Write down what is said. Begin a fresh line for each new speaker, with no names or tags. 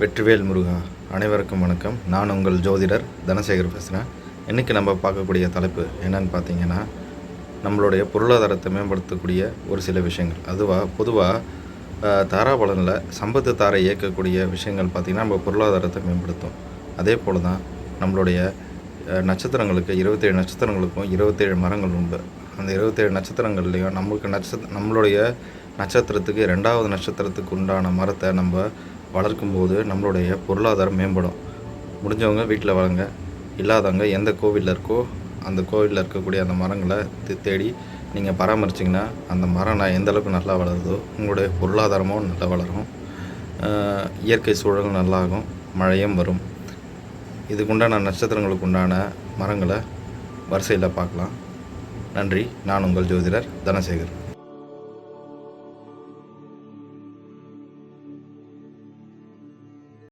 வெற்றிவேல் முருகா அனைவருக்கும் வணக்கம். நான் உங்கள் ஜோதிடர் தனசேகர் பேசுகிறேன் இன்றைக்கி நம்ம பார்க்கக்கூடிய தலைப்பு என்னன்னு பார்த்தீங்கன்னா நம்மளுடைய பொருளாதாரத்தை மேம்படுத்தக்கூடிய ஒரு சில விஷயங்கள். அதுவாக பொதுவாக தாராபலனில் சம்பத்து தாரை இயக்கக்கூடிய விஷயங்கள் பார்த்திங்கன்னா நம்ம பொருளாதாரத்தை மேம்படுத்தும். அதே போல் தான் நம்மளுடைய நட்சத்திரங்களுக்கு இருபத்தேழு நட்சத்திரங்களுக்கும் இருபத்தேழு மரங்கள் உண்டு. அந்த இருபத்தேழு நட்சத்திரங்கள்லேயும் நம்மளுக்கு நட்சத்திர நம்மளுடைய நட்சத்திரத்துக்கு ரெண்டாவது நட்சத்திரத்துக்கு உண்டான மரத்தை நம்ம வளர்க்கும் போது நம்மளுடைய பொருளாதாரம் மேம்படும். முடிஞ்சவங்க வீட்டில் வளங்க இல்லாதவங்க எந்த கோவிலில் இருக்கோ அந்த கோவிலில் இருக்கக்கூடிய அந்த மரங்களை தேடி நீங்கள் பராமரிச்சிங்கன்னா அந்த மரம் நான் எந்த அளவுக்கு நல்லா வளருதோ உங்களுடைய பொருளாதாரமும் நல்லா வளரும். இயற்கை சூழலும் நல்லாகும். மழையும் வரும். இதுக்குண்டான நட்சத்திரங்களுக்கு உண்டான மரங்களை வரிசையில் பார்க்கலாம். நன்றி. நான் உங்கள் ஜோதிடர் தனசேகர்.